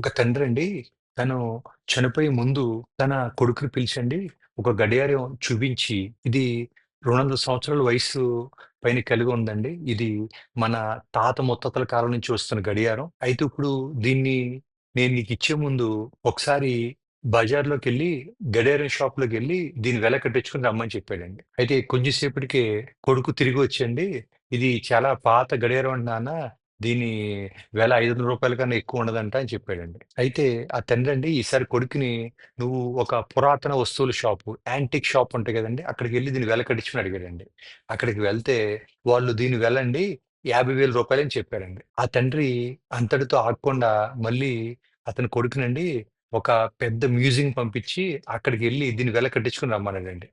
ఒక తండ్రండి తను చనిపోయే ముందు తన కొడుకుని పిలిచండి ఒక గడియారం చూపించి, "ఇది 200 సంవత్సరాల వయసు పైన కలిగి ఉందండి. ఇది మన తాత ముత్తాతల కాలం నుంచి వస్తున్న గడియారం. అయితే ఇప్పుడు దీన్ని నేను నీకు ఇచ్చే ముందు ఒకసారి బజార్లోకి వెళ్ళి గడియారం షాప్లోకి వెళ్ళి దీని వెల కట్టించుకుని రమ్మని" చెప్పాడండి. అయితే కొంచెం సేపటికే కొడుకు తిరిగి వచ్చండి, "ఇది చాలా పాత గడియారం అండి నాన్న. దీని వెల రూ. 500 కన్నా ఎక్కువ ఉండదంట" అని చెప్పాడండి. అయితే ఆ తండ్రి అండి ఈసారి కొడుకుని "నువ్వు ఒక పురాతన వస్తువుల షాపు, యాంటిక్ షాప్ ఉంటాయి కదండీ! అక్కడికెళ్ళి దీని వెల కట్టించుకుని అడిగాడండి. అక్కడికి వెళ్తే వాళ్ళు దీని వెళ్ళండి యాభై వేల రూపాయలు అని చెప్పారండి. ఆ తండ్రి అంతటితో ఆగకుండా మళ్ళీ అతని కొడుకునండి ఒక పెద్ద మ్యూజియం పంపించి అక్కడికి వెళ్ళి దీని వెల కట్టించుకుని రమ్మన్నాడండి.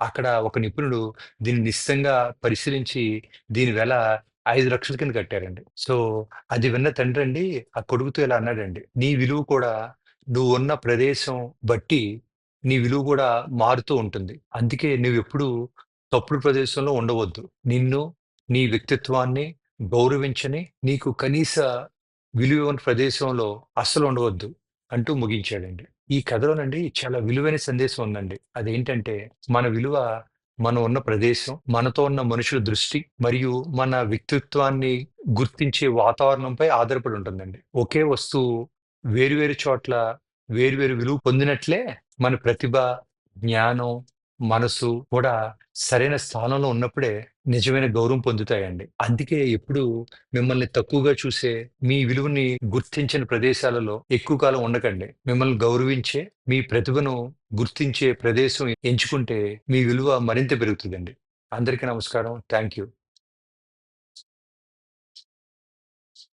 అక్కడ ఒక నిపుణుడు దీన్ని నిశితంగా పరిశీలించి దీని వెల ఐదు లక్షల కింద కట్టారండి. సో, అది విన్న తండ్రండి ఆ కొడుకుతో ఇలా అన్నాడండి, "నీ విలువ కూడా నువ్వున్న ప్రదేశం బట్టి నీ విలువ కూడా మారుతూ ఉంటుంది. అందుకే నువ్వెప్పుడూ తప్పుడు ప్రదేశంలో ఉండవద్దు. నిన్ను, నీ వ్యక్తిత్వాన్ని గౌరవించని, నీకు కనీస విలువ ప్రదేశంలో అస్సలు ఉండవద్దు" అంటూ ముగించాడండి. ఈ కథలోనండి చాలా విలువైన సందేశం ఉందండి. అదేంటంటే మన విలువ మనం ఉన్న ప్రదేశం, మనతో ఉన్న మనుషుల దృష్టి మరియు మన వ్యక్తిత్వాన్ని గుర్తించే వాతావరణంపై ఆధారపడి ఉంటుందండి. ఒకే వస్తువు వేరు వేరు చోట్ల వేరు వేరు విలువ పొందినట్లే మన ప్రతిభ, జ్ఞానం, మనసు కూడా సరైన స్థానంలో ఉన్నప్పుడే నిజమైన గౌరవం పొందుతాయండి. అందుకే ఎప్పుడు మిమ్మల్ని తక్కువగా చూసే, మీ విలువని గుర్తించిన ప్రదేశాలలో ఎక్కువ కాలం ఉండకండి. మిమ్మల్ని గౌరవించే, మీ ప్రతిభను గుర్తించే ప్రదేశం ఎంచుకుంటే మీ విలువ మరింత పెరుగుతుందండి అందరికీ నమస్కారం. Thank you.